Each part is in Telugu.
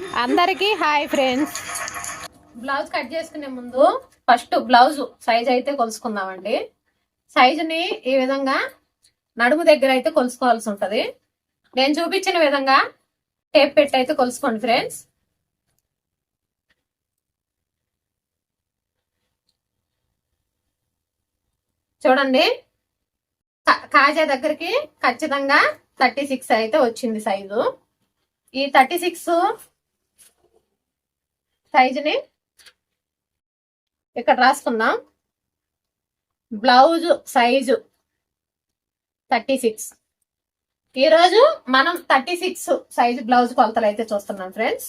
అందరికీ హాయ్ ఫ్రెండ్స్. బ్లౌజ్ కట్ చేసుకునే ముందు ఫస్ట్ బ్లౌజ్ సైజ్ అయితే కొలుసుకుందామండి. సైజుని ఈ విధంగా నడుము దగ్గర అయితే కొలుసుకోవాల్సి ఉంటుంది. నేను చూపించిన విధంగా టేప్ పెట్టి అయితే కొలుసుకోండి ఫ్రెండ్స్. చూడండి కా- కాజా దగ్గరికి ఖచ్చితంగా థర్టీ సిక్స్ అయితే వచ్చింది సైజు. ఈ థర్టీ సిక్స్ సైజుని ఇక్కడ రాసుకుందాం. Blouse size thirty six. ఈరోజు మనం థర్టీ సిక్స్ సైజు బ్లౌజ్ కొలతలు అయితే చూస్తున్నాం ఫ్రెండ్స్.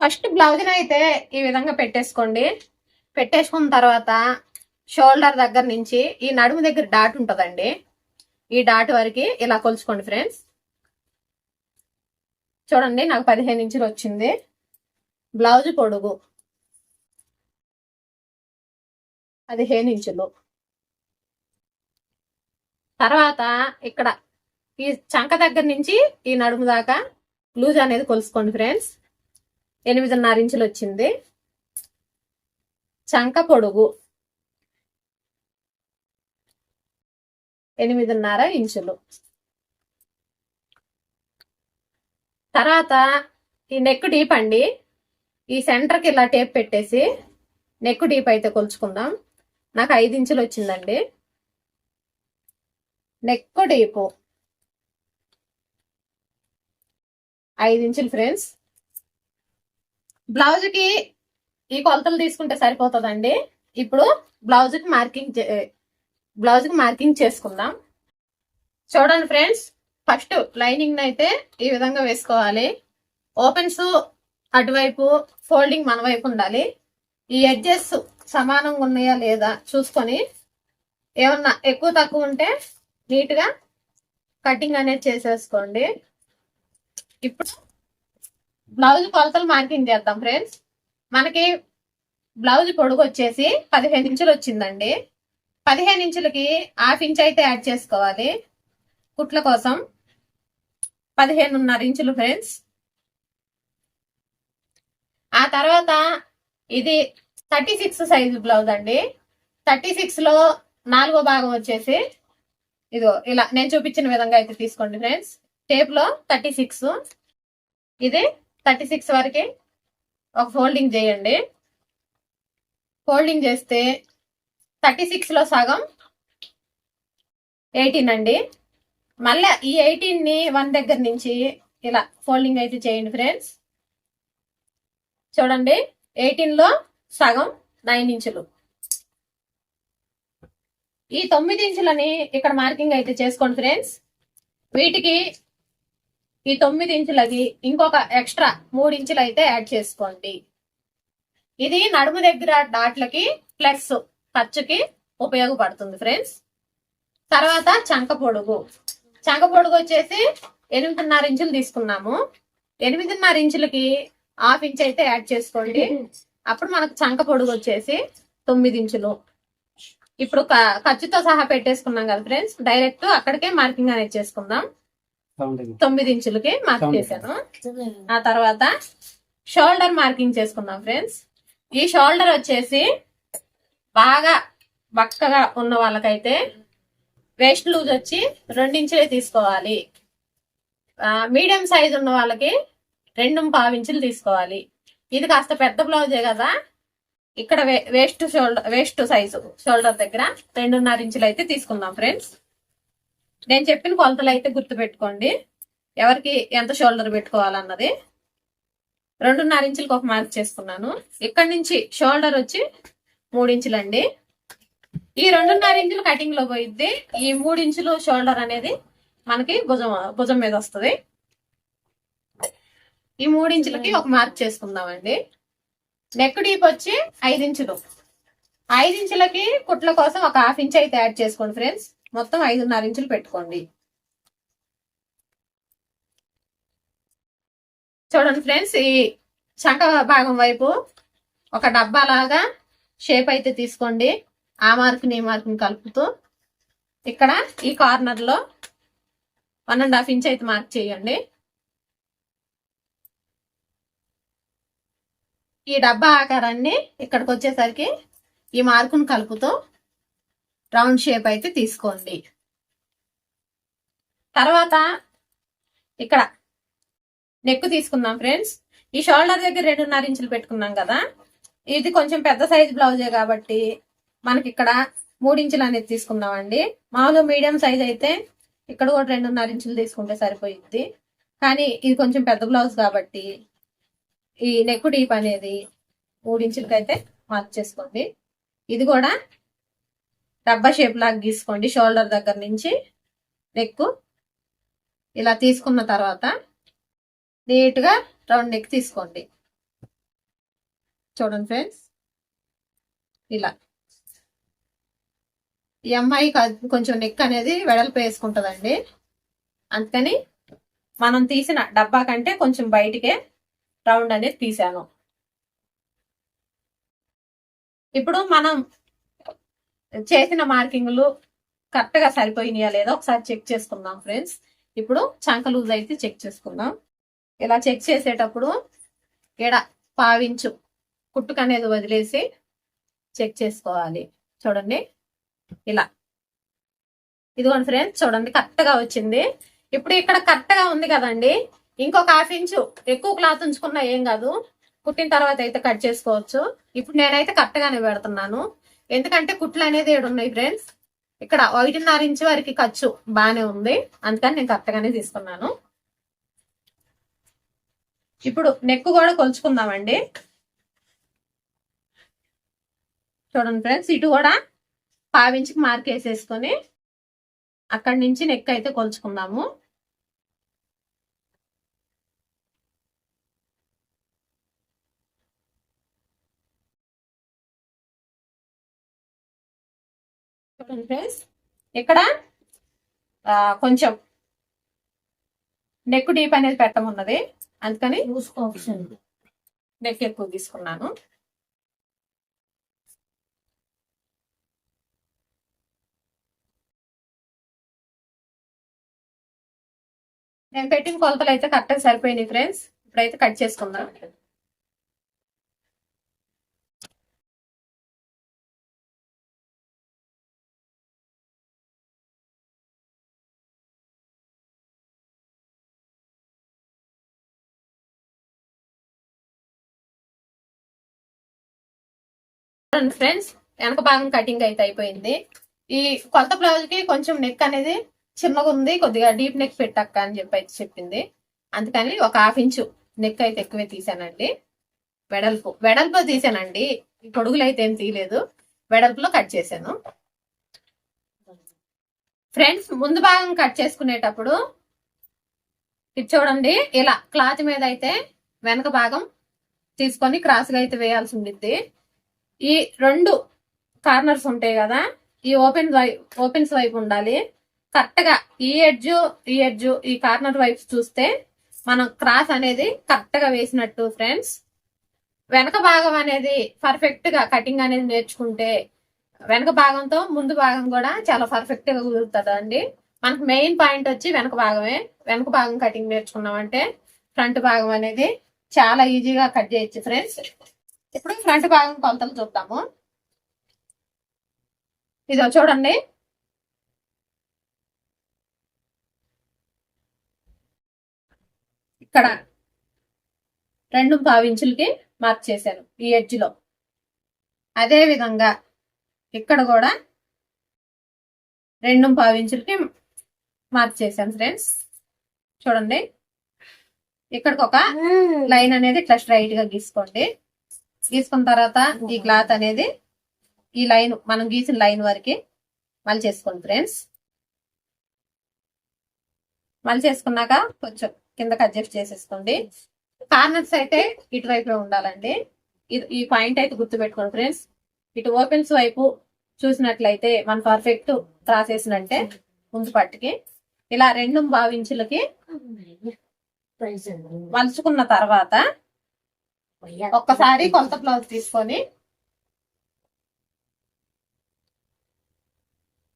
ఫస్ట్ బ్లౌజ్ అయితే ఈ విధంగా పెట్టేసుకోండి. పెట్టేసుకున్న తర్వాత షోల్డర్ దగ్గర నుంచి ఈ నడుము దగ్గర డాట్ ఉంటుందండి. ఈ డాట్ వరకు ఇలా కొలుచుకోండి ఫ్రెండ్స్. చూడండి నాకు పదిహేను ఇంచులు వచ్చింది. బ్లౌజ్ పొడుగు. పదిహేను ఇంచులు. తర్వాత ఇక్కడ ఈ చంక దగ్గర నుంచి ఈ నడుము దాకా లూజ్ అనేది కొలుసుకోండి ఫ్రెండ్స్. ఎనిమిదిన్నర ఇంచులు వచ్చింది. చంక పొడుగు. ఎనిమిదిన్నర ఇంచులు. తర్వాత ఈ నెక్ డీప్ అండి. ఈ సెంటర్కి ఇలా టేప్ పెట్టేసి నెక్ డీప్ అయితే కొలుచుకుందాం. నాకు ఐదు ఇంచులు వచ్చిందండి. నెక్ డీపు ఐదు ఇంచులు ఫ్రెండ్స్ బ్లౌజ్కి ఈ కొలతలు తీసుకుంటే సరిపోతుందండి. ఇప్పుడు బ్లౌజ్కి మార్కింగ్ బ్లౌజ్కి మార్కింగ్ చేసుకుందాం. చూడండి ఫ్రెండ్స్ ఫస్ట్ లైనింగ్ అయితే ఈ విధంగా వేసుకోవాలి. ఓపెన్స్ అటువైపు ఫోల్డింగ్ మన వైపు ఉండాలి. ఈ ఎడ్జెస్ సమానంగా ఉన్నాయా లేదా చూసుకొని ఏమన్నా ఎక్కువ తక్కువ ఉంటే నీట్గా కటింగ్ అనేది చేసేసుకోండి. ఇప్పుడు బ్లౌజ్ కొలతలు మార్కింగ్ చేద్దాం ఫ్రెండ్స్. మనకి బ్లౌజ్ పొడుగు వచ్చేసి పదిహేను ఇంచులు వచ్చిందండి. పదిహేను ఇంచులకి హాఫ్ ఇంచ్ అయితే యాడ్ చేసుకోవాలి. కుట్ల కోసం పదిహేనున్నర ఇంచులు ఫ్రెండ్స్. ఆ తర్వాత ఇది థర్టీ సిక్స్ సైజు బ్లౌజ్ అండి. థర్టీ సిక్స్లో నాలుగో భాగం వచ్చేసి ఇదిగో ఇలా నేను చూపించిన విధంగా అయితే తీసుకోండి ఫ్రెండ్స్. టేప్లో థర్టీ సిక్స్. ఇది థర్టీ సిక్స్ వరకు ఒక ఫోల్డింగ్ చేయండి. ఫోల్డింగ్ చేస్తే థర్టీ సిక్స్లో సగం. ఎయిటీన్ అండి. మళ్ళీ ఈ ఎయిటీన్ని వన్ దగ్గర నుంచి ఇలా ఫోల్డింగ్ అయితే చేయండి ఫ్రెండ్స్. చూడండి ఎయిటీన్లో సగం నైన్ ఇంచులు. ఈ తొమ్మిది ఇంచులని ఇక్కడ మార్కింగ్ అయితే చేసుకోండి ఫ్రెండ్స్. వీటికి ఈ తొమ్మిది ఇంచులకి ఇంకొక ఎక్స్ట్రా మూడు ఇంచులు అయితే యాడ్ చేసుకోండి. ఇది నడుము దగ్గర డాట్లకి ప్లస్. ఖర్చుకి ఉపయోగపడుతుంది ఫ్రెండ్స్ తర్వాత చంక పొడుగు. చంక పొడుగు వచ్చేసి ఎనిమిదిన్నర ఇంచులు తీసుకున్నాము. ఎనిమిదిన్నర ఇంచులకి హాఫ్ ఇంచ్ అయితే యాడ్ చేసుకోండి. అప్పుడు మనకు చంక పొడుగు వచ్చేసి తొమ్మిది ఇంచులు. ఇప్పుడు ఖర్చుతో సహా పెట్టేసుకున్నాం కదా ఫ్రెండ్స్ డైరెక్ట్ అక్కడికే మార్కింగ్ అనేది చేసుకుందాం. తొమ్మిది ఇంచులకి మార్క్ చేశాను. ఆ తర్వాత షోల్డర్ మార్కింగ్ చేసుకుందాం ఫ్రెండ్స్ ఈ షోల్డర్ వచ్చేసి బాగా బక్కగా ఉన్న వాళ్ళకైతే వేస్ట్ లూజ్ వచ్చి రెండించులే తీసుకోవాలి. మీడియం సైజు ఉన్న వాళ్ళకి రెండు పావు ఇంచులు తీసుకోవాలి. ఇది కాస్త పెద్ద బ్లౌజే కదా. ఇక్కడ waist shoulder waist size shoulder దగ్గర రెండున్నర ఇంచులు అయితే తీసుకుందాం ఫ్రెండ్స్. నేను చెప్పిన కొలతలు అయితే గుర్తు పెట్టుకోండి ఎవరికి ఎంత షోల్డర్ పెట్టుకోవాలన్నది. రెండున్నర ఇంచులకు ఒక మార్క్ చేసుకున్నాను. ఇక్కడ నుంచి షోల్డర్ వచ్చి మూడు ఇంచులండి ఈ రెండున్నర ఇంచులు కటింగ్లో పోయిద్ది. ఈ మూడించులు షోల్డర్ అనేది మనకి భుజం భుజం మీద వస్తుంది. ఈ మూడు ఇంచులకి ఒక మార్క్ చేసుకుందామండి. నెక్ డీప్ వచ్చి ఐదు ఇంచులు ఐదు ఇంచులకి కుట్ల కోసం ఒక హాఫ్ ఇంచ్ అయితే యాడ్ చేసుకోండి ఫ్రెండ్స్ మొత్తం ఐదున్నర ఇంచులు పెట్టుకోండి. చూడండి ఫ్రెండ్స్ ఈ శంఖ భాగం వైపు ఒక డబ్బా లాగా షేప్ అయితే తీసుకోండి. ఆ మార్కుని ఈ మార్కుని కలుపుతూ ఇక్కడ ఈ కార్నర్లో వన్ అండ్ హాఫ్ ఇంచ్ అయితే మార్క్ చేయండి. ఈ డబ్బా ఆకారాన్ని ఇక్కడికి వచ్చేసరికి ఈ మార్కును కలుపుతూ రౌండ్ షేప్ అయితే తీసుకోండి. తర్వాత ఇక్కడ నెక్ తీసుకుందాం ఫ్రెండ్స్. ఈ షోల్డర్ దగ్గర రెండున్నర ఇంచులు పెట్టుకున్నాం కదా. ఇది కొంచెం పెద్ద సైజ్ బ్లౌజే కాబట్టి మనకి ఇక్కడ మూడించులు అనేది తీసుకున్నామండి మామూలుగా మీడియం సైజ్ అయితే ఇక్కడ కూడా రెండున్నర ఇంచులు తీసుకుంటే సరిపోయింది కానీ ఇది కొంచెం పెద్ద బ్లౌజ్ కాబట్టి ఈ నెక్ డీప్ అనేది మూడు మార్క్ చేసుకోండి. ఇది కూడా డబ్బా షేప్ లాగా గీసుకోండి. షోల్డర్ దగ్గర నుంచి నెక్ ఇలా తీసుకున్న తర్వాత నీట్గా రౌండ్ నెక్ తీసుకోండి. చూడండి ఫ్రెండ్స్. ఇలా. ఈ అమ్మాయి కొంచెం నెక్ అనేది వెడల్పు వేసుకుంటుందండి. అందుకని మనం తీసిన డబ్బా కంటే కొంచెం బయటికే రౌండ్ అనేది తీసాను. ఇప్పుడు మనం చేసిన మార్కింగ్లు కరెక్ట్గా సరిపోయినాయా లేదా ఒకసారి చెక్ చేసుకుందాం ఫ్రెండ్స్. ఇప్పుడు చంక లూజ్ అయితే చెక్ చేసుకుందాం. ఇలా చెక్ చేసేటప్పుడు ఎడ? పావించు. కుట్టుకు అనేది వదిలేసి చెక్ చేసుకోవాలి. చూడండి. ఇలా. ఇదిగోండి ఫ్రెండ్స్ చూడండి కరెక్ట్గా వచ్చింది. ఇప్పుడు ఇక్కడ కరెక్ట్గా ఉంది కదండి. ఇంకొక హాఫ్ ఇంచు ఎక్కువ క్లాత్ ఉంచుకున్నా ఏం కాదు. కుట్టిన తర్వాత అయితే కట్ చేసుకోవచ్చు. ఇప్పుడు నేనైతే కరెక్ట్గానే పెడుతున్నాను. ఎందుకంటే కుట్లు అనేది ఏడు ఉన్నాయి ఫ్రెండ్స్. ఇక్కడ ఒకటిన్నర ఇంచు వరకు ఖర్చు బాగానే ఉంది. అందుకని నేను కరెక్ట్గానే తీసుకున్నాను. ఇప్పుడు నెక్ కూడా కొలుచుకుందామండి. చూడండి ఫ్రెండ్స్ ఇటు కూడా పావించికి మార్క్ వేసేసుకొని అక్కడి నుంచి నెక్ అయితే కొలుచుకుందాము. చూడండి ఫ్రెండ్స్ ఇక్కడ కొంచెం నెక్ డీప్ అనేది పెట్టమున్నది. అందుకని నెక్ ఎక్కువ తీసుకున్నాను. నేను పెట్టిన కొలతలు అయితే కరెక్ట్గా సరిపోయినాయి ఫ్రెండ్స్ ఇప్పుడైతే కట్ చేసుకుందాం. ఫ్రెండ్స్ వెనక భాగం కటింగ్ అయితే అయిపోయింది. ఈ కొత్త బ్లౌజ్కి కొంచెం నెక్ అనేది చిన్నగా ఉంది కొద్దిగా డీప్ నెక్ పెట్టక్క అని చెప్పి అయితే చెప్పింది. అందుకని ఒక హాఫ్ ఇంచు నెక్ అయితే ఎక్కువే తీసానండి వెడల్పు వెడల్పు తీసానండి పొడుగులు అయితే ఏం తీయలేదు. వెడల్పులో కట్ చేశాను. ఫ్రెండ్స్ ముందు భాగం కట్ చేసుకునేటప్పుడు ఇది చూడండి ఇలా క్లాత్ మీద అయితే వెనక భాగం తీసుకొని క్రాస్గా అయితే వేయాల్సి ఉండిద్ది. ఈ రెండు కార్నర్స్ ఉంటాయి కదా ఈ ఓపెన్ ఓపెన్స్ వైపు ఉండాలి. కరెక్ట్గా ఈ ఎడ్జ్ ఈ ఎడ్జ్ ఈ కార్నర్ వైపు చూస్తే మనం క్రాస్ అనేది కరెక్ట్గా వేసినట్టు ఫ్రెండ్స్. వెనక భాగం అనేది పర్ఫెక్ట్గా కటింగ్ అనేది నేర్చుకుంటే వెనక భాగంతో ముందు భాగం కూడా చాలా పర్ఫెక్ట్గా కుదురుతుంది అండి మనకు మెయిన్ పాయింట్ వచ్చి వెనక భాగమే. వెనక భాగం కటింగ్ నేర్చుకున్నామంటే ఫ్రంట్ భాగం అనేది చాలా ఈజీగా కట్ చేయొచ్చు ఫ్రెండ్స్. ఇప్పుడు ఫ్రంట్ భాగం కొలతలు చూద్దాము. ఇదో చూడండి ఇక్కడ రెండు భావించులకి మార్క్ చేశాను ఈ ఎడ్జ్లో. అదే విధంగా ఇక్కడ కూడా రెండు భావించులకి మార్క్ చేశాను ఫ్రెండ్స్. చూడండి. ఇక్కడికి ఒక లైన్ అనేది ఇట్లా స్ట్రైట్గా గీసుకోండి. గీసుకున్న తర్వాత ఈ క్లాత్ అనేది ఈ లైన్ మనం గీసిన లైన్ వరకు మళ్ళీ చేసుకోండి ఫ్రెండ్స్. మళ్ళీ చేసుకున్నాక కొంచెం కిందకి అడ్జస్ట్ చేసేసుకోండి. కార్నర్స్ అయితే ఇటు ఇటువైపే ఉండాలండి. ఇది ఈ పాయింట్ అయితే గుర్తు పెట్టుకోండి ఫ్రెండ్స్ ఇటు ఓపెన్స్ వైపు చూసినట్లయితే మన పర్ఫెక్ట్ రాసేసినంటే ముందు పట్టుకి. ఇలా రెండు భావించులకి మలుచుకున్న తర్వాత ఒక్కసారి కొత్త బ్లౌజ్ తీసుకొని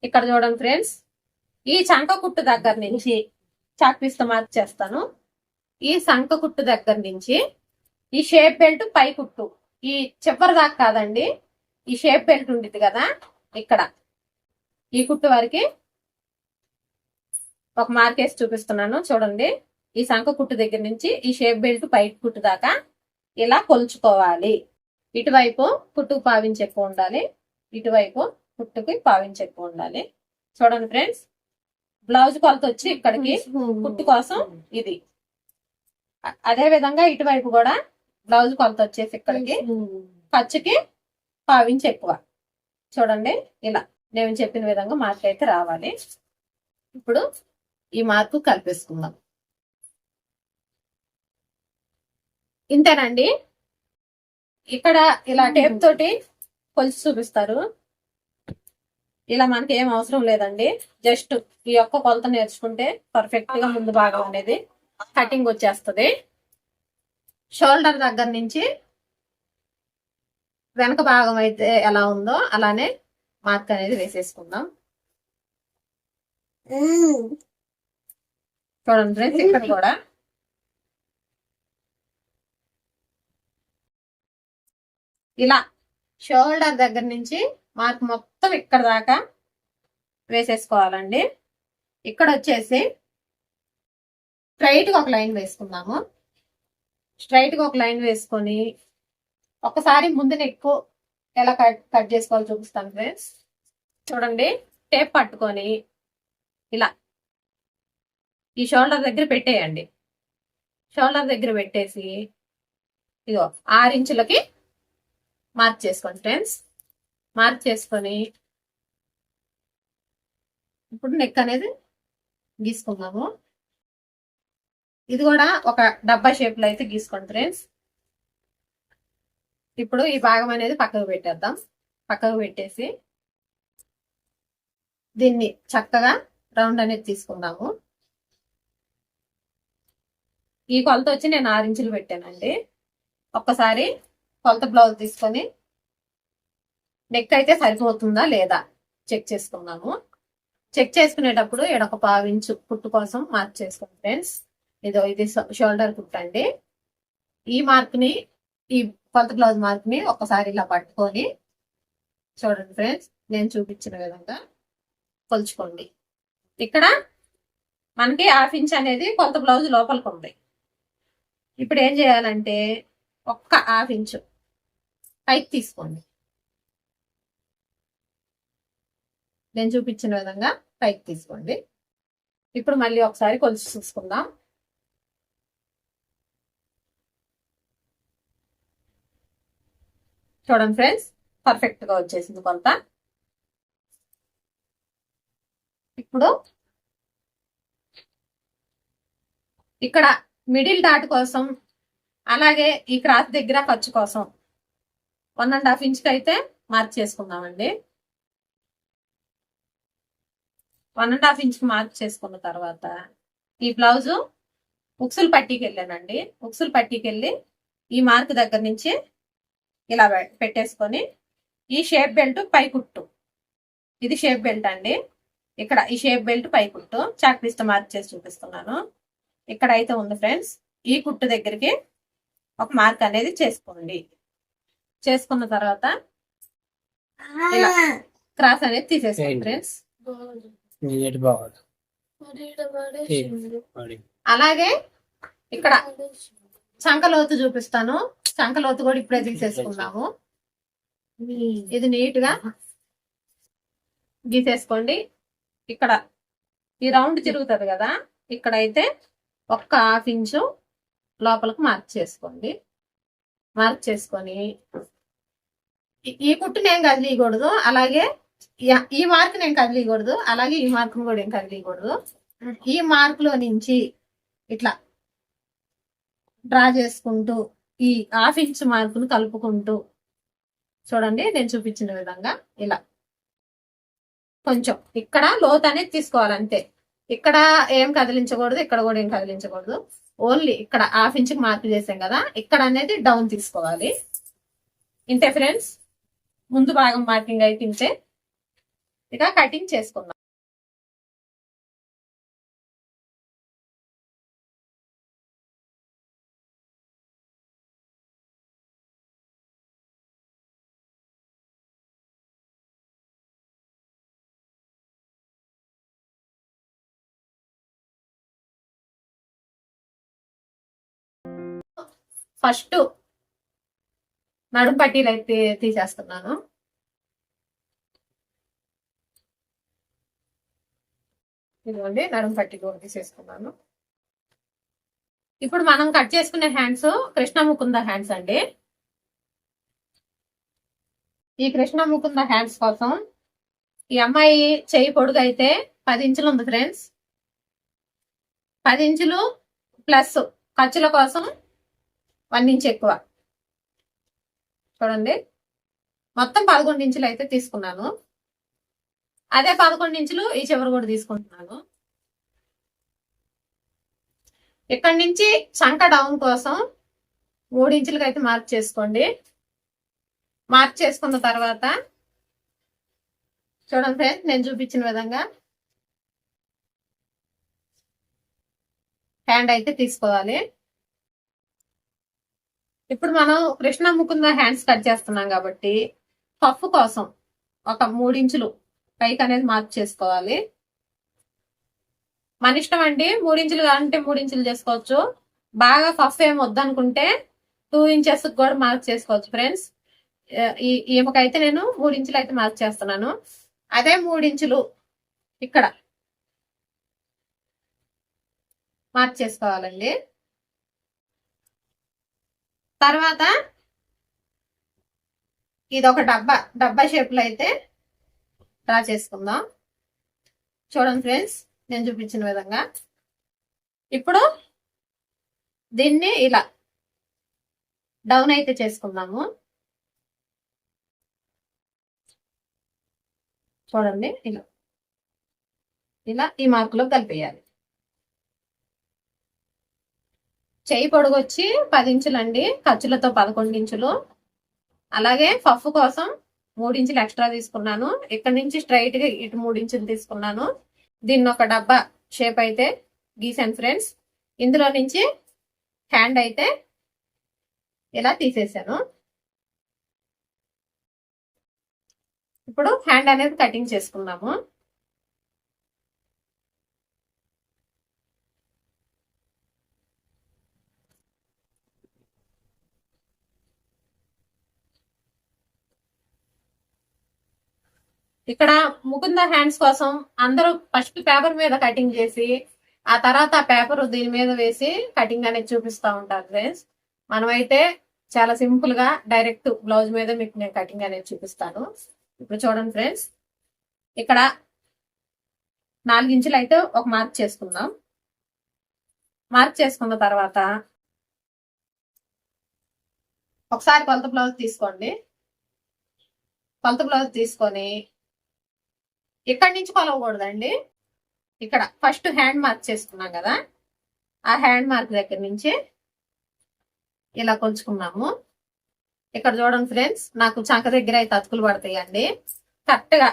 ఇక్కడ చూడండి ఫ్రెండ్స్ ఈ చంక కుట్టు దగ్గర నుంచి చాక్ పీస్తో మార్చేస్తాను ఈ సంక కుట్టు దగ్గర నుంచి ఈ షేప్ బెల్ట్ పై కుట్టు. ఈ చివరి దాకా కాదండి. ఈ షేప్ బెల్ట్ ఉండిద్ది కదా ఇక్కడ. ఈ కుట్టు వరకు ఒక మార్కేసి చూపిస్తున్నాను చూడండి. ఈ సంక కుట్టు దగ్గర నుంచి ఈ షేప్ బెల్ట్ పై కుట్టు దాకా ఇలా కొలుచుకోవాలి. ఇటువైపు కుట్టుకు పావించి ఎక్కువ ఉండాలి. ఇటువైపు కుట్టుకి పావించి ఎక్కువ ఉండాలి. చూడండి ఫ్రెండ్స్ బ్లౌజ్ కొలత వచ్చి ఇక్కడికి కుట్టు కోసం ఇది. అదే విధంగా ఇటువైపు కూడా బ్లౌజ్ కొలత వచ్చేసి ఇక్కడికి ఖర్చుకి పావించి ఎక్కువ. చూడండి ఇలా. నేను చెప్పిన విధంగా మార్క్ అయితే రావాలి. ఇప్పుడు ఈ మార్కు కలిపేసుకుందాం. ఇంతేనండి. ఇక్కడ ఇలా టేప్ తోటి కొలిచి చూపిస్తారు. ఇలా మనకి ఏం అవసరం లేదండి. జస్ట్ ఈ యొక్క కొలత నేర్చుకుంటే పర్ఫెక్ట్గా ముందు బాగా ఉండేది కటింగ్ వచ్చేస్తుంది. షోల్డర్ దగ్గర నుంచి వెనక భాగం అయితే ఎలా ఉందో అలానే మార్క్ అనేది వేసేసుకుందాం. చూడండి ఫ్రెండ్స్ ఇక్కడ కూడా. ఇలా షోల్డర్ దగ్గర నుంచి మార్క్ మొత్తం ఇక్కడ దాకా వేసేసుకోవాలండి. ఇక్కడ వచ్చేసి స్ట్రైట్గా ఒక లైన్ వేసుకుందాము. స్ట్రైట్గా ఒక లైన్ వేసుకొని ఒకసారి ముందు నెక్కు ఎలా కట్ కట్ చేసుకోవాలో చూపిస్తాను ఫ్రెండ్స్ చూడండి టేప్ పట్టుకొని ఇలా ఈ షోల్డర్ దగ్గర పెట్టేయండి. షోల్డర్ దగ్గర పెట్టేసి ఇదిగో ఆరు ఇంచులకి మార్క్ చేసుకోండి ఫ్రెండ్స్ మార్క్ చేసుకొని ఇప్పుడు నెక్ అనేది గీసుకుందాము. ఇది కూడా ఒక డబ్బా షేప్లో అయితే గీసుకోండి ఫ్రెండ్స్ ఇప్పుడు ఈ భాగం అనేది పక్కకు పెట్టేద్దాం. పక్కకు పెట్టేసి దీన్ని చక్కగా రౌండ్ అనేది తీసుకుందాము. ఈ కొలత వచ్చి నేను ఆరించులు పెట్టానండి. ఒక్కసారి కొలత బ్లౌజ్ తీసుకొని నెక్ అయితే సరిపోతుందా లేదా చెక్ చేసుకున్నాము చెక్ చేసుకునేటప్పుడు ఎడొక పావించు పుట్టు కోసం మార్క్ చేసుకోండి ఫ్రెండ్స్ ఇదో ఇది షోల్డర్ కుట్టండి. ఈ మార్క్ని ఈ కొలత బ్లౌజ్ మార్క్ని ఒకసారి ఇలా పట్టుకొని చూడండి ఫ్రెండ్స్ నేను చూపించిన విధంగా కొలుచుకోండి. ఇక్కడ మనకి హాఫ్ ఇంచ్ అనేది కొలత బ్లౌజ్ లోపలికి ఉంది. ఇప్పుడు ఏం చేయాలంటే ఒక్క హాఫ్ ఇంచు పైకి తీసుకోండి. నేను చూపించిన విధంగా పైకి తీసుకోండి. ఇప్పుడు మళ్ళీ ఒకసారి కొలిచి చూసుకుందాం. చూడండి ఫ్రెండ్స్ పర్ఫెక్ట్గా వచ్చేసింది కొంత. ఇప్పుడు ఇక్కడ మిడిల్ డాట్ కోసం అలాగే ఈ క్రాస్ దగ్గర ఖర్చు కోసం వన్ అండ్ హాఫ్ ఇంచ్కి అయితే మార్క్ చేసుకుందామండి. వన్ అండ్ హాఫ్ ఇంచ్కి మార్క్ చేసుకున్న తర్వాత ఈ బ్లౌజు ఉక్సులు పట్టీకి వెళ్ళానండి. ఉక్సులు పట్టీకి వెళ్ళి ఈ మార్క్ దగ్గర నుంచి ఇలా పెట్టేసుకొని ఈ షేప్ బెల్ట్ పై కుట్టు. ఇది షేప్ బెల్ట్ అండి. ఇక్కడ ఈ షేప్ బెల్ట్ పై కుట్టు. చాక్ పీస్తో మార్క్ చేసి చూపిస్తున్నాను. ఇక్కడ అయితే ఉంది ఫ్రెండ్స్ ఈ కుట్టు దగ్గరికి ఒక మార్క్ అనేది చేసుకోండి. చేసుకున్న తర్వాత ఇలా క్రాస్ అనేది తీసేసుకోండి? ఫ్రెండ్స్. అలాగే ఇక్కడ చంకలోతు చూపిస్తాను. చంకలోతు కూడా ఇప్పుడే తీసేసుకుందాము ఇది నీట్గా గీసేసుకోండి. ఇక్కడ ఈ రౌండ్ తిరుగుతుంది కదా ఇక్కడ అయితే ఒక్క హాఫ్ ఇంచు లోపలికి మార్క్ చేసుకోండి. మార్క్ చేసుకొని ఈ- కుట్టు నేను కదిలీయకూడదు. అలాగే ఈ- మార్క్ నేను కదిలీయకూడదు. అలాగే ఈ మార్క్ కూడా నేను కదిలీయకూడదు. ఈ మార్క్లో నుంచి ఇట్లా డ్రా చేసుకుంటూ ఈ హాఫ్ ఇంచ్ మార్కును కలుపుకుంటూ చూడండి నేను చూపించిన విధంగా ఇలా. కొంచెం ఇక్కడ లోత్ అనేది తీసుకోవాలి అంతే ఇక్కడ ఏం కదిలించకూడదు ఇక్కడ కూడా ఏం కదిలించకూడదు. ఓన్లీ ఇక్కడ హాఫ్ ఇంచ్కి మార్క్ చేసాం కదా ఇక్కడ అనేది డౌన్ తీసుకోవాలి. ఇంతే ఫ్రెండ్స్ ముందు భాగం మార్కింగ్ అయితే ఇంతే ఇక కటింగ్ చేసుకుందాం. ఫస్ట్ నడుం పట్టీలు అయితే తీసేస్తున్నాను. ఇదిగోండి నడుం పట్టి కూడా తీసేసుకున్నాను. ఇప్పుడు మనం కట్ చేసుకునే హ్యాండ్స్ కృష్ణ ముకుంద హ్యాండ్స్ అండి. ఈ కృష్ణ ముకుంద హ్యాండ్స్ కోసం ఈ అమ్మాయి చెయ్యి పొడుగు అయితే పది ఇంచులు ఉంది ఫ్రెండ్స్. పది ఇంచులు ప్లస్ ఖర్చుల కోసం వన్ ఇంచ్ ఎక్కువ. చూడండి. మొత్తం పదకొండు ఇంచులు అయితే తీసుకున్నాను. అదే పదకొండు ఇంచులు ఈ చివరి కూడా తీసుకుంటున్నాను. ఇక్కడి నుంచి చంక డౌన్ కోసం మూడు ఇంచులకి అయితే మార్క్ చేసుకోండి. మార్క్ చేసుకున్న తర్వాత చూడండి ఫ్రెండ్స్ నేను చూపించిన విధంగా హ్యాండ్ అయితే తీసుకోవాలి. ఇప్పుడు మనం కృష్ణ ముకుంద హ్యాండ్స్ కట్ చేస్తున్నాం కాబట్టి పఫ్ కోసం ఒక మూడించులు పైకి అనేది మార్క్ చేసుకోవాలి. మన ఇష్టం అండి మూడించులు కావాలంటే మూడించులు చేసుకోవచ్చు. బాగా పఫ్ ఏం వద్దనుకుంటే టూ ఇంచెస్ కూడా మార్క్ చేసుకోవచ్చు ఫ్రెండ్స్ ఈ ఈమెకైతే నేను మూడించులు అయితే మార్క్ చేస్తున్నాను. అదే మూడించులు ఇక్కడ మార్క్ చేసుకోవాలండి. తర్వాత ఇది ఒక డబ్బా డబ్బా షేప్లో అయితే డ్రా చేసుకుందాం. చూడండి ఫ్రెండ్స్ నేను చూపించిన విధంగా. ఇప్పుడు దీన్ని ఇలా డౌన్ అయితే చేసుకుందాము. చూడండి ఇలా ఇలా ఈ మార్కులో కలిపేయాలి. చేయి పొడగొచ్చి పది ఇంచులండి ఖర్చులతో పదకొండు ఇంచులు. అలాగే పఫ్ కోసం మూడు ఇంచులు ఎక్స్ట్రా తీసుకున్నాను. ఇక్కడ నుంచి స్ట్రైట్గా ఇటు మూడు ఇంచులు తీసుకున్నాను. దీన్ని ఒక డబ్బా షేప్ అయితే గీసాను ఫ్రెండ్స్. ఇందులో నుంచి హ్యాండ్ అయితే ఇలా తీసేసాను. ఇప్పుడు హ్యాండ్ అనేది కటింగ్ చేసుకున్నాము ఇక్కడ ముకుంద హ్యాండ్స్ కోసం అందరూ ఫస్ట్ పేపర్ మీద కటింగ్ చేసి ఆ తర్వాత ఆ పేపర్ దీని మీద వేసి కటింగ్ అనేది చూపిస్తా ఉంటారు ఫ్రెండ్స్. మనమైతే చాలా సింపుల్గా డైరెక్ట్ బ్లౌజ్ మీద మీకు నేను కటింగ్ అనేది చూపిస్తాను. ఇప్పుడు చూడండి ఫ్రెండ్స్. ఇక్కడ నాలుగించులు అయితే ఒక మార్క్ చేసుకుందాం. మార్క్ చేసుకున్న తర్వాత ఒకసారి కొలత బ్లౌజ్ తీసుకోండి. కొలత బ్లౌజ్ తీసుకొని ఇక్కడి నుంచి కొలవకూడదండి. ఇక్కడ ఫస్ట్ హ్యాండ్ మార్క్ చేసుకున్నాం కదా. ఆ హ్యాండ్ మార్క్ దగ్గర నుంచి ఇలా కొలుచుకున్నాము. ఇక్కడ చూడండి ఫ్రెండ్స్ నాకు చంక దగ్గర అయితే అతుకులు పడతాయండి. కరెక్ట్గా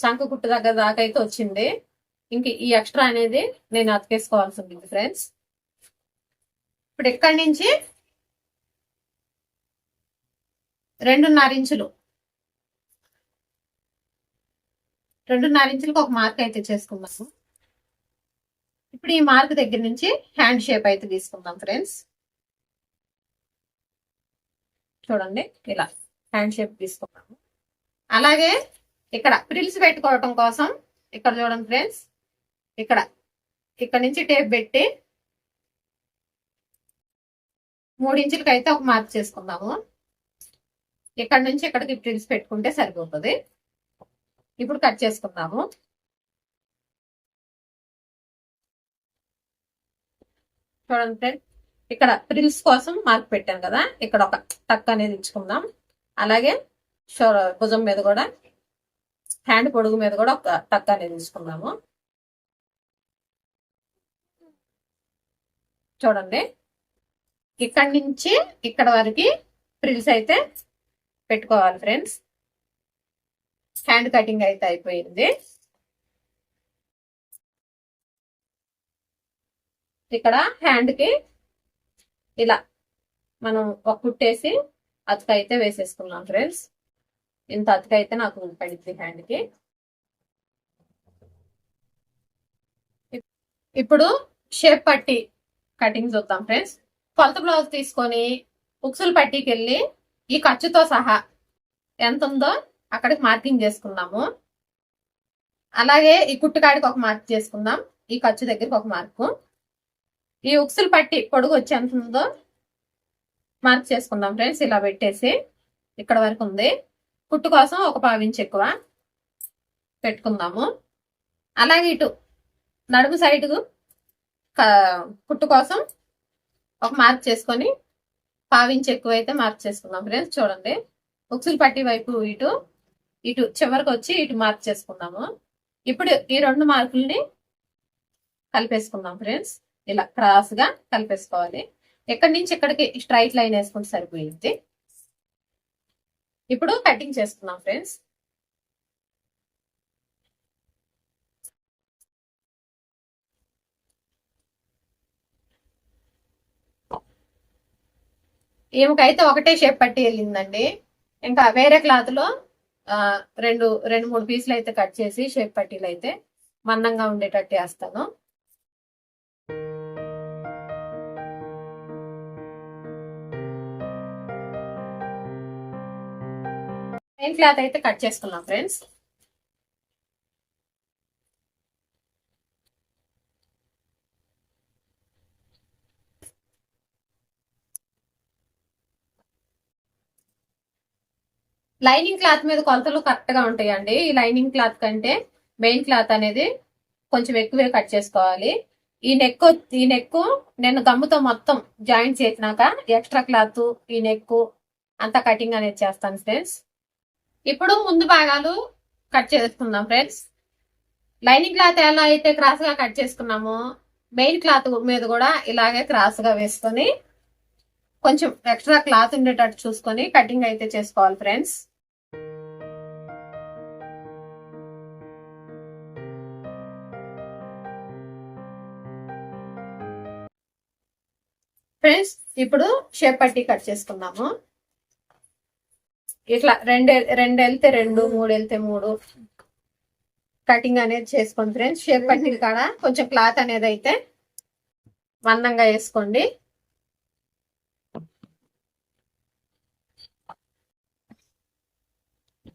చంక కుట్టు దగ్గర దాకా అయితే వచ్చింది. ఇంక ఈ ఎక్స్ట్రా అనేది నేను అతికేసుకోవాల్సి ఉంటుంది ఫ్రెండ్స్. ఇప్పుడు ఇక్కడి నుంచి రెండున్నర ఇంచులు రెండున్నర ఇంచులకు ఒక మార్క్ అయితే చేసుకున్నాము ఇప్పుడు ఈ మార్క్ దగ్గర నుంచి హ్యాండ్ షేప్ అయితే తీసుకుందాం ఫ్రెండ్స్. చూడండి ఇలా హ్యాండ్ షేప్ తీసుకున్నాము అలాగే ఇక్కడ ప్రిల్స్ పెట్టుకోవటం కోసం ఇక్కడ చూడండి ఫ్రెండ్స్ ఇక్కడ ఇక్కడ నుంచి టేప్ పెట్టి మూడు ఇంచులకి అయితే ఒక మార్క్ చేసుకుందాము. ఇక్కడ నుంచి ఇక్కడికి ప్రిల్స్ పెట్టుకుంటే సరిపోతుంది. ఇప్పుడు కట్ చేసుకుందాము. చూడండి ఫ్రెండ్ ఇక్కడ ప్రిల్స్ కోసం మార్క్ పెట్టాను కదా ఇక్కడ ఒక టక్ అనేది ఇచ్చుకుందాం అలాగే భుజం మీద కూడా హ్యాండ్ పొడుగు మీద కూడా ఒక టక్ అనేది ఇచ్చుకుందాము చూడండి ఇక్కడి నుంచి ఇక్కడ వరకు ప్రిల్స్ అయితే పెట్టుకోవాలి ఫ్రెండ్స్. హ్యాండ్ కటింగ్ అయితే అయిపోయింది. ఇక్కడ హ్యాండ్కి ఇలా మనం ఒక కుట్టేసి అతుక అయితే వేసేసుకున్నాం ఫ్రెండ్స్ ఇంత అతుక అయితే నాకు పడింది హ్యాండ్కి. ఇప్పుడు షేప్ పట్టి కటింగ్ చూద్దాం ఫ్రెండ్స్ కొలత బ్లౌజ్ తీసుకొని ఉక్సులు పట్టీకి వెళ్ళి ఈ ఖర్చుతో సహా ఎంత ఉందో అక్కడికి మార్కింగ్ చేసుకున్నాము అలాగే ఈ కుట్టుకాడికి ఒక మార్క్ చేసుకుందాం. ఈ ఖర్చు దగ్గరికి ఒక మార్కు. ఈ ఉక్సులు పట్టి పొడుగు వచ్చి ఎంత ఉందో మార్క్ చేసుకుందాం ఫ్రెండ్స్. ఇలా పెట్టేసి ఇక్కడ వరకు ఉంది. కుట్టు కోసం ఒక పావించి ఎక్కువ పెట్టుకుందాము. అలాగే ఇటు నడుము సైడ్ కుట్టు కోసం ఒక మార్క్ చేసుకొని పావించి ఎక్కువ అయితే మార్క్ చేసుకుందాం ఫ్రెండ్స్. చూడండి. ఉక్సులు పట్టి వైపు ఇటు ఇటు చివరికి వచ్చి ఇటు మార్క్ చేసుకుందాము. ఇప్పుడు ఈ రెండు మార్కుల్ని కలిపేసుకుందాం ఫ్రెండ్స్. ఇలా క్రాస్గా కలిపేసుకోవాలి. ఎక్కడి నుంచి ఎక్కడికి స్ట్రైట్ లైన్ వేసుకుంటే సరిపోయింది. ఇప్పుడు కటింగ్ చేసుకుందాం ఫ్రెండ్స్. ఈమెకైతే ఒకటే షేప్ పట్టి వెళ్ళిందండి. ఇంకా వేరే క్లాత్లో రెండు రెండు మూడు పీసులు అయితే కట్ చేసి షేప్ పట్టీలు అయితే మందంగా ఉండేటట్టు వేస్తాను. మెయిన్ క్లాత్ అయితే కట్ చేసుకున్నాం ఫ్రెండ్స్. లైనింగ్ క్లాత్ మీద కొలతలు కరెక్ట్గా ఉంటాయండి. ఈ లైనింగ్ క్లాత్ కంటే మెయిన్ క్లాత్ అనేది కొంచెం ఎక్కువే కట్ చేసుకోవాలి. ఈ నెక్ ఈ నెక్ నేను గమ్ముతో మొత్తం జాయింట్ చేసినాక ఎక్స్ట్రా క్లాత్ ఈ నెక్ అంతా కటింగ్ అనేది చేస్తాను ఫ్రెండ్స్. ఇప్పుడు ముందు భాగాలు కట్ చేసుకుందాం ఫ్రెండ్స్. లైనింగ్ క్లాత్ ఎలా అయితే క్రాస్గా కట్ చేసుకున్నామో మెయిన్ క్లాత్ మీద కూడా ఇలాగే క్రాస్గా వేసుకొని కొంచెం ఎక్స్ట్రా క్లాత్ ఉండేటట్టు చూసుకొని కటింగ్ అయితే చేసుకోవాలి ఫ్రెండ్స్. ఫ్రెండ్స్ ఇప్పుడు షేప్ పట్టి కట్ చేసుకుందాము. ఇట్లా రెండు రెండు వెళ్తే రెండు మూడు వెళ్తే మూడు. కటింగ్ అనేది చేసుకోండి ఫ్రెండ్స్ షేప్ పట్టి కాడ కొంచెం క్లాత్ అనేది అయితే మందంగా వేసుకోండి.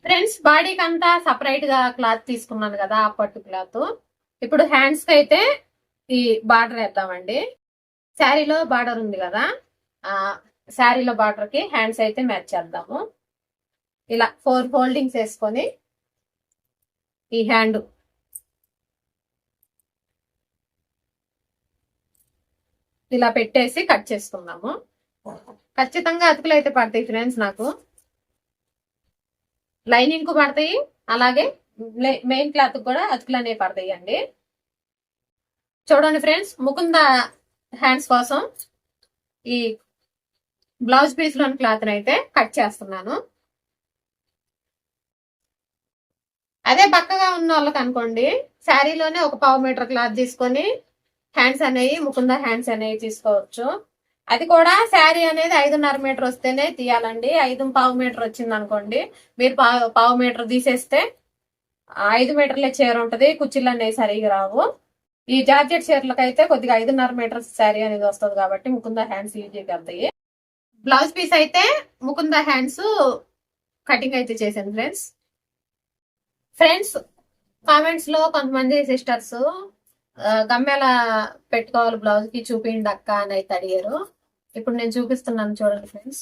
ఫ్రెండ్స్ బాడీకి అంతా సపరేట్గా క్లాత్ తీసుకున్నాను కదా ఆ పట్టు క్లాత్ ఇప్పుడు హ్యాండ్స్కి అయితే ఈ బార్డర్ వేద్దామండి. శారీలో బార్డర్ ఉంది కదా? శారీలో బార్డర్కి హ్యాండ్స్ అయితే మ్యాచ్ చేద్దాము. ఇలా ఫోర్ ఫోల్డింగ్స్ వేసుకొని ఈ హ్యాండ్. ఇలా పెట్టేసి కట్ చేసుకుందాము. ఖచ్చితంగా అతుకులు అయితే పడతాయి ఫ్రెండ్స్ నాకు. లైనింగ్కు పడతాయి అలాగే మెయిన్ క్లాత్ కూడా అతుకులు అనేవి పడతాయి అండి చూడండి ఫ్రెండ్స్ ముకుంద హ్యాండ్స్ కోసం ఈ బ్లౌజ్ పీస్లోని క్లాత్ అయితే కట్ చేస్తున్నాను. అదే బక్కగా ఉన్న వాళ్ళకి అనుకోండి శారీలోనే ఒక పావు మీటర్ క్లాత్ తీసుకొని హ్యాండ్స్ అనేవి ముకుంద హ్యాండ్స్ అనేవి తీసుకోవచ్చు. అది కూడా శారీ అనేది ఐదున్నర మీటర్ వస్తేనే తీయాలండి. ఐదు పావు మీటర్ వచ్చింది అనుకోండి మీరు పావు పావు మీటర్ తీసేస్తే ఐదు మీటర్లే చీర ఉంటుంది కుర్చీలు అనేవి సరిగా రావు. ఈ జార్జెట్ చీరలకు అయితే కొద్దిగా ఐదున్నర మీటర్ శారీ అనేది వస్తుంది కాబట్టి ముకుంద హ్యాండ్స్ యూజ్ చేద్దాయి. బ్లౌజ్ పీస్ అయితే ముకుంద హ్యాండ్స్ కటింగ్ అయితే చేశాను ఫ్రెండ్స్. ఫ్రెండ్స్ కామెంట్స్లో కొంతమంది సిస్టర్స్ గమ్మెల పెట్టుకోవాలి బ్లౌజ్కి చూపిండి అక్క అని అయితే అడిగారు. ఇప్పుడు నేను చూపిస్తున్నాను చూడండి ఫ్రెండ్స్.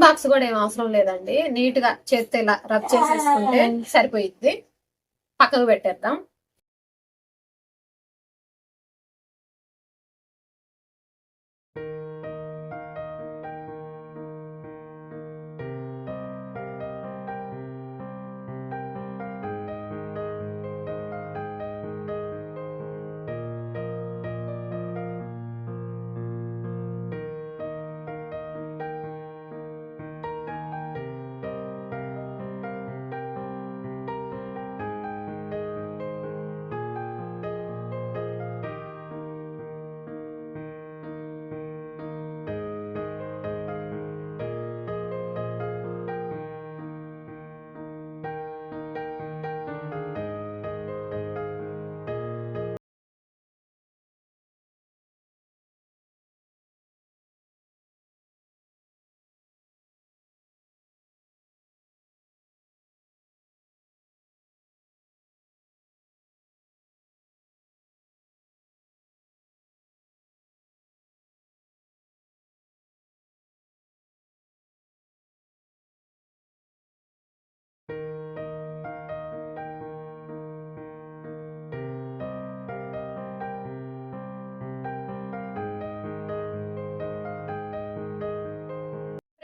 బాక్స్ కూడా ఏం అవసరం లేదండి. నీట్గా చేత్తో ఇలా రబ్ చేసేసుకుంటే సరిపోయిద్ది. పక్కకు పెట్టేద్దాం.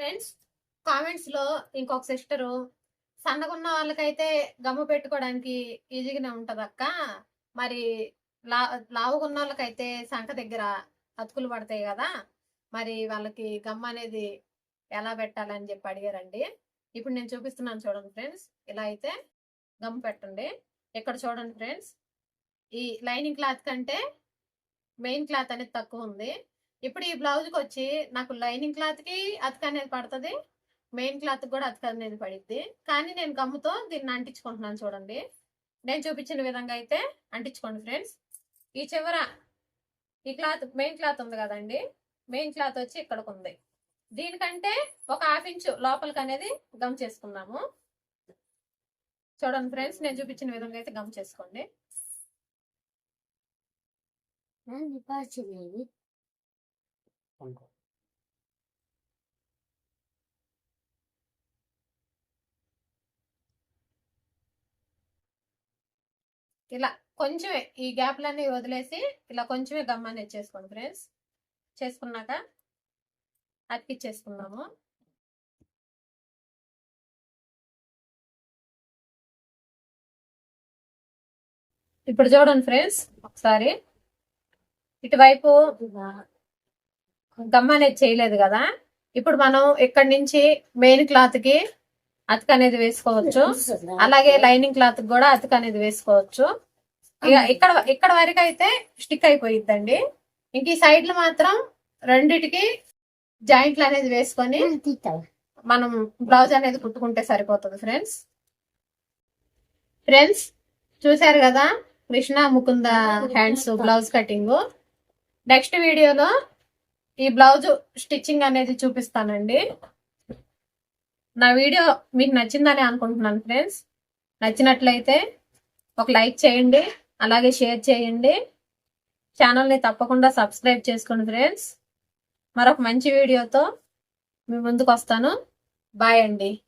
ఫ్రెండ్స్ కామెంట్స్లో ఇంకొక సిస్టర్ సన్నగున్న వాళ్ళకైతే గమ్ము పెట్టుకోవడానికి ఈజీగానే ఉంటది అక్క మరి లా లావుగున్న వాళ్ళకైతే సంఖ దగ్గర అతుకులు పడతాయి కదా మరి వాళ్ళకి గమ్ అనేది ఎలా పెట్టాలని చెప్పి అడిగారండి. ఇప్పుడు నేను చూపిస్తున్నాను చూడండి ఫ్రెండ్స్ ఇలా అయితే గమ్ పెట్టండి. ఇక్కడ చూడండి ఫ్రెండ్స్ ఈ లైనింగ్ క్లాత్ కంటే మెయిన్ క్లాత్ అనేది తక్కువ ఉంది. ఇప్పుడు ఈ బ్లౌజ్కి వచ్చి నాకు లైనింగ్ క్లాత్కి అతక అనేది పడుతుంది. మెయిన్ క్లాత్ కూడా అతక అనేది పడిద్ది. కానీ నేను గమ్ముతో దీన్ని అంటించుకుంటున్నాను చూడండి. నేను చూపించిన విధంగా అయితే అంటించుకోండి ఫ్రెండ్స్ ఈ చివర ఈ క్లాత్ మెయిన్ క్లాత్ ఉంది కదండి. మెయిన్ క్లాత్ వచ్చి ఇక్కడికి ఉంది. దీనికంటే ఒక హాఫ్ ఇంచు లోపలికి అనేది గమ్ చేసుకున్నాము చూడండి ఫ్రెండ్స్ నేను చూపించిన విధంగా అయితే గమ్ చేసుకోండి. ఇలా కొంచెమే ఈ గ్యాప్లన్నీ వదిలేసి ఇలా కొంచెమే గమ్ చేసుకోండి ఫ్రెండ్స్. చేసుకున్నాక అతికిచ్చేసుకున్నాము ఇప్పుడు చూడండి ఫ్రెండ్స్ ఒకసారి ఇటువైపు గమ్ అనేది చేయలేదు కదా. ఇప్పుడు మనం ఇక్కడ నుంచి మెయిన్ క్లాత్కి అతక అనేది వేసుకోవచ్చు. అలాగే లైనింగ్ క్లాత్ కూడా అతక అనేది వేసుకోవచ్చు. ఇక ఇక్కడ ఇక్కడ వరకు అయితే స్టిక్ అయిపోయిద్దండి. ఇంక ఈ సైడ్లు మాత్రం రెండిటికి జాయింట్లు అనేది వేసుకొని మనం బ్లౌజ్ అనేది కుట్టుకుంటే సరిపోతుంది ఫ్రెండ్స్ ఫ్రెండ్స్ చూశారు కదా Krishna Mukunda hands blouse cutting next వీడియోలో ఈ బ్లౌజ్ స్టిచ్చింగ్ అనేది చూపిస్తానండి. నా వీడియో మీకు నచ్చిందని అనుకుంటున్నాను ఫ్రెండ్స్. నచ్చినట్లయితే ఒక లైక్ చేయండి అలాగే షేర్ చేయండి. ఛానల్ని తప్పకుండా సబ్స్క్రైబ్ చేసుకోండి ఫ్రెండ్స్. మరొక మంచి వీడియోతో మీ ముందుకు వస్తాను. బాయ్ అండి.